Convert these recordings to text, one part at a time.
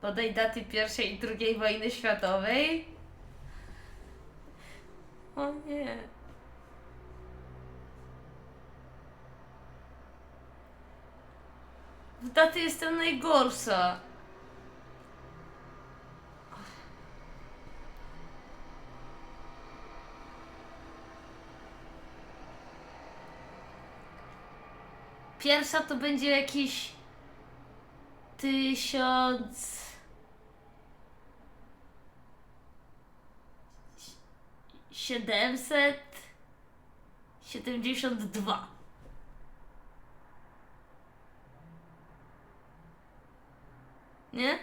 Podaj daty pierwszej i drugiej wojny światowej. O nie. W daty jestem najgorsza. Pierwsza to będzie jakiś tysiąc. Siedemset siedemdziesiąt dwa. Nie?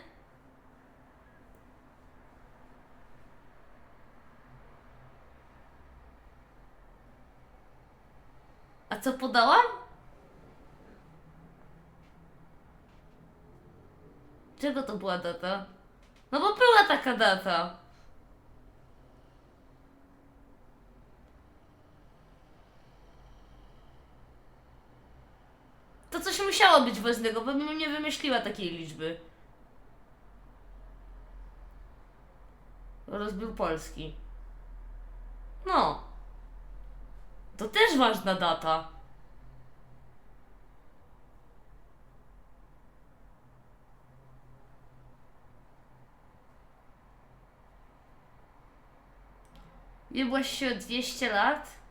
A co podałam? Czego to była data? No bo była taka data. To coś musiało być ważnego, bo bym nie wymyśliła takiej liczby. Rozbił Polski. No. To też ważna data. Jebłaś się o 200 lat?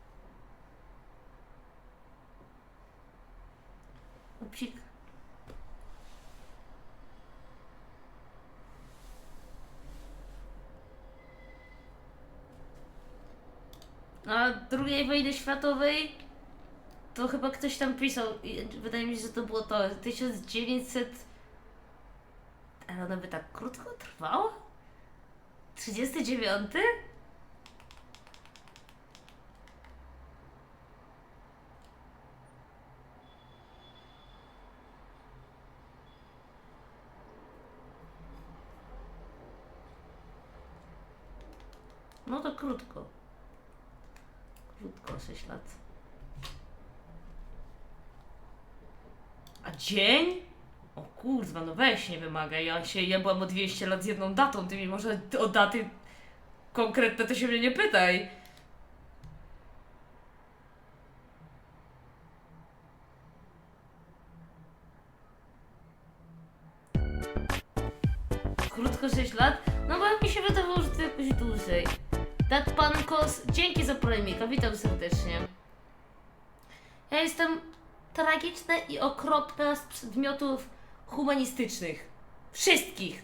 Upsik. A drugiej wojny światowej to chyba ktoś tam pisał. i Wydaje mi się, że to było to 1900. Ale ona by tak krótko trwała? 39? No to krótko. Krótko, 6 lat. A dzień? O kurwa, no weź nie wymaga. Ja się jebłam o 200 lat z jedną datą. Ty mi może o daty konkretne to się mnie nie pytaj. Krótko 6 lat? No bo mi się wydawało, że to jakoś dłużej. Dat pan Kos, dzięki za polemika, witam serdecznie. Ja jestem tragiczna i okropna z przedmiotów humanistycznych. Wszystkich.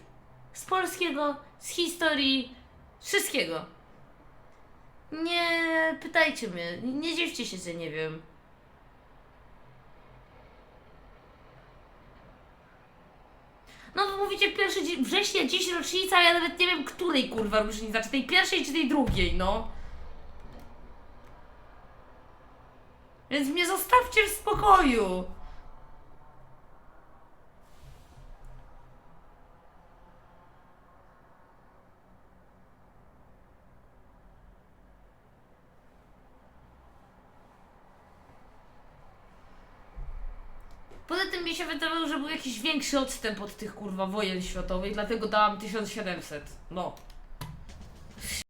Z polskiego, z historii, wszystkiego. Nie pytajcie mnie, nie dziwcie się, że nie wiem. No wy mówicie 1 września, dziś rocznica, ja nawet nie wiem, której kurwa rocznica, czy tej pierwszej, czy tej drugiej, no. Więc mnie zostawcie w spokoju. Poza tym mi się wydawało, że był jakiś większy odstęp od tych kurwa wojen światowych, dlatego dałam 1700. No.